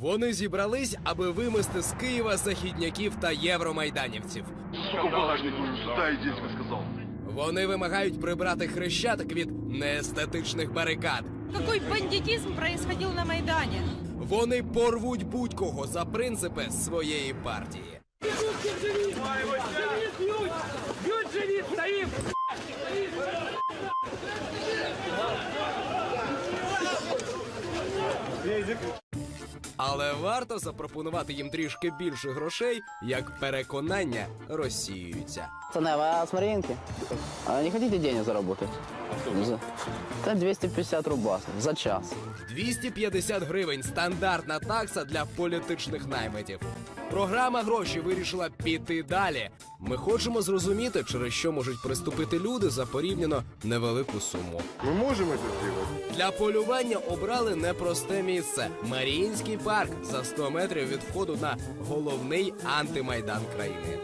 Вони зібрались, аби вимести з Києва західняків та євромайданівців. Сука, багажник сюда сказал. Вони вимагають прибрати хрещатик від неестетичних барикад. Какой бандитизм происходил на Майдане? Вони порвуть будь-кого за принципи своєї партії. Але варто запропонувати їм трішки більше грошей, як переконання розсіюються. Пацаны, не с Маринки? А не хотите денег заработать? За... Да 250 рубасов за час. 250 гривень стандартна такса для політичних наймитів. Програма гроші вирішила піти далі. Ми хочемо зрозуміти, через що можуть приступити люди за порівняно невелику суму. Мы можем это сделать? Для полювання обрали непросте місце Маріїнський парк за 100 метрів від входу на головний антимайдан країни.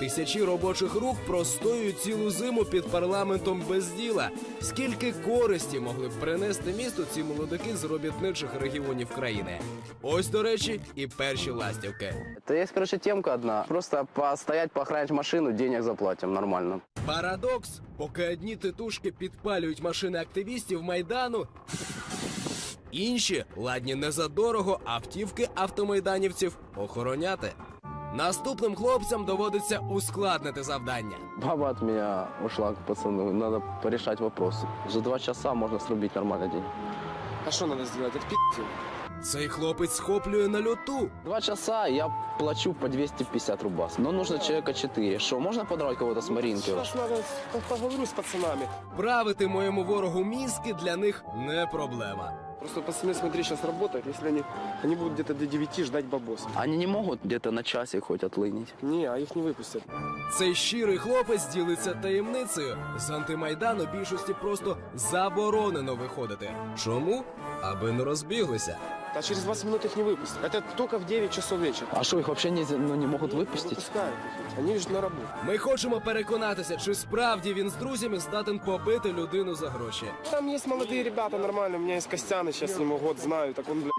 Тисячі робочих рук простоюють цілу зиму під парламентом без діла. Скільки користі могли б принести місту ці молодики з робітничих регіонів країни? Ось, до речі, і перші ластівки. Это есть, короче, темка одна. Просто постоять, поохранять машину, денег заплатим нормально. Парадокс, поки одні титушки підпалюють машини активістів майдану. Інші ладні не за дорого автівки автомайданівців охороняти. Наступним хлопцям доводиться ускладнити завдання. Баба от меня ушла к пацану. Надо порешать вопросы. За два часа можно срубить нормальный день. А что надо сделать? Отпи***ь. Цей хлопець схоплює на льоту. Два часа я плачу по 250 рубасов. Но нужно человека 4. Что, можно подавать кого-то с Маринки? Сейчас надо поговорю с пацанами. Правити моєму ворогу мізки для них не проблема. Просто пацаны, смотри, сейчас работают. Если они, они будут где-то до 9 ждать бабос. Они не могут где-то на часик хоть отлынить. Не, а их не выпустят. Цей щирий хлопець ділиться таємницею. З антимайдану більшості просто заборонено виходити. Чому? Аби не розбіглися. А через 20 минут их не выпустят. Это только в 9 часов вечера. А что, их вообще не, ну, не могут Не выпустить? выпускают их. Они лишь на работу. Ми хочемо переконатися, чи справді він з друзями здатен побити людину за гроші. Там есть молодые ребята нормально. У меня есть Костян, сейчас ему год знаю. Так он, блядь,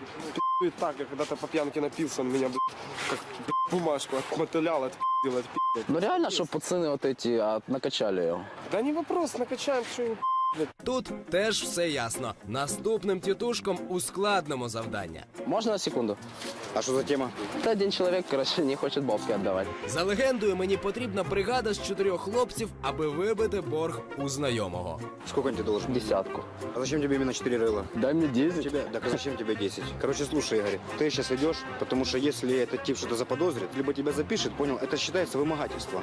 пи***ет так, я когда-то по пьянке напился, он меня, блядь, как блядь, бумажку отмотылял, отпи***ил, отпи***ил. Ну реально, что пацаны вот эти а, накачали его. Да не вопрос, накачаем, что его Тут теж все ясно. Наступним тітушкам ускладнимо завдання. Можно на секунду? А что за тема? Да один человек, короче, не хочет бабки отдавать. За легендою, мені потрібна бригада з чотирьох хлопців, аби вибити борг у знайомого. Сколько он тебе должен? Десятку. А зачем тебе именно 4 рыла? Дай мне 10. Тебе, так а зачем тебе 10? Короче, слушай, Игорь, ты сейчас идешь, потому что если этот тип что-то заподозрит, либо тебя запишет, понял, это считается вымогательство.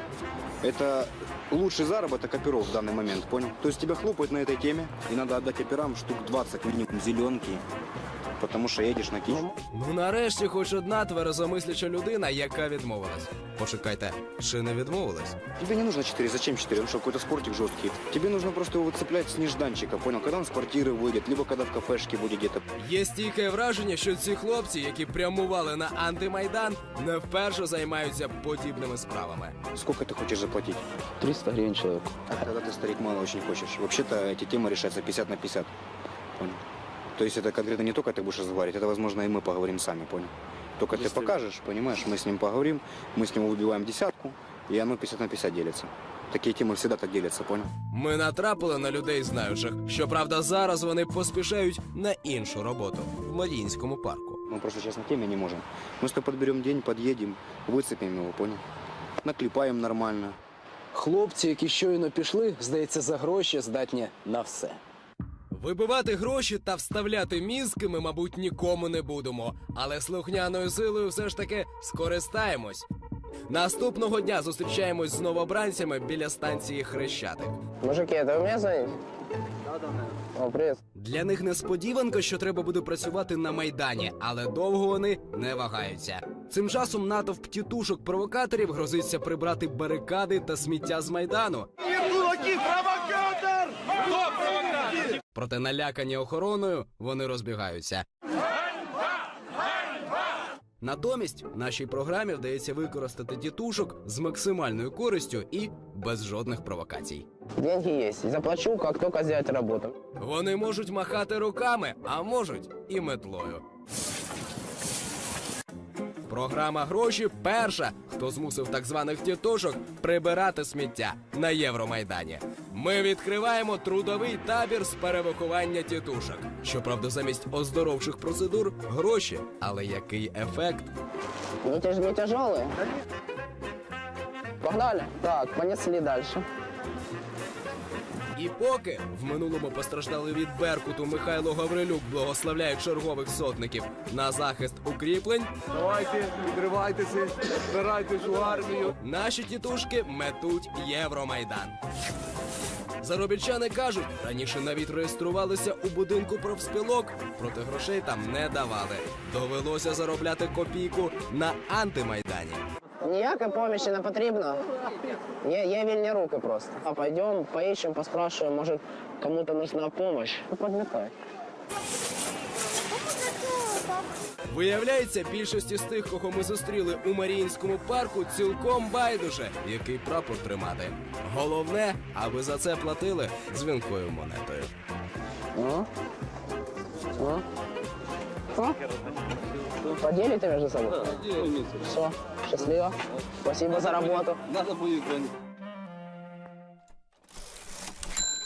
Это лучший заработок оперов в данный момент, понял? То есть тебя хлопают на этой теме, и надо отдать операм штук 20 минимум зеленки, потому что едешь на кич. Ну нарешті, хоч одна тверезомисляча людина, яка відмовилась. Почекайте, чи не відмовилась? Тебе не нужно 4, зачем 4? Ну что, какой-то спортик жесткий. Тебе нужно просто его выцеплять с нежданчика, понял? Когда он с квартиры выйдет, либо когда в кафешке будет где-то. Є стійке враження, що ці хлопці, які прямували на антимайдан, не вперше займаються подібними справами. Сколько ты хочешь заплатить? 300 гривен человеку. Когда ты, старик, мало очень хочешь. Вообще-то эти темы решаются 50 на 50. Понял? То есть это конкретно не только ты будешь разговаривать, это, возможно, и мы поговорим сами, понял? Только ты покажешь, понимаешь, мы с ним поговорим, мы с него выбиваем десятку, и оно 50 на 50 делится. Такие темы всегда так делятся, понял? Ми натрапили на людей знаючих. Щоправда, зараз вони поспішають на іншу роботу в Маріїнському парку. Мы просто сейчас на теме не можем. Мы с тобой подберем день, подъедем, выцепим его, понял? Наклепаем нормально. Хлопці, які щойно пішли, здається, за гроші здатні на все. Вибивати гроші та вставляти мізки ми, мабуть, нікому не будемо, але слухняною силою все ж таки скористаємось. Наступного дня зустрічаємось з новобранцями біля станції Хрещатик. Мужики, это вы меня звоните? Да, да. О, привет. Для них несподіванка, що треба буде працювати на майдані, але довго вони не вагаються. Цим часом натовп тітушок провокаторів грозиться прибрати барикади та сміття з майдану. Проте налякані охороною вони розбігаються. Натомість нашій програмі вдається використати тітушок з максимальною користю і без жодних провокацій. Деньги есть. Заплачу, как только сделаете работу. Вони можуть махати руками, а можуть і метлою. Програма гроші перша, хто змусив так званих тітушок прибирати сміття на Євромайдані. Ми відкриваємо трудовий табір з перевиховання тітушок. Щоправда, замість оздоровчих процедур гроші. Але який ефект? Не, тяж, не тяжелые? Погнали? Так, понесли дальше. І поки в минулому постраждали від Беркуту Михайло Гаврилюк благословляє чергових сотників на захист укріплень, Давайте, відривайтеся, збирайтесь у армію. наші тітушки метуть Євромайдан. Заробітчани кажуть, раніше навіть реєструвалися у будинку профспілок, проте грошей там не давали. Довелося заробляти копійку на антимайдані. Ніякої помощи не потрібно. Є, є вільні руки просто. А пойдемо, поїщемо, поспрашуємо, може кому-то нужна помощь. Ну, подметай. Виявляється, більшості з тих, кого ми зустріли у Маріїнському парку, цілком байдуже, який прапор тримати. Головне, аби за це платили дзвінкою монетою. Ну? Ну? Ну? Поделите между собой? Все, счастливо. Спасибо за работу. Надо будет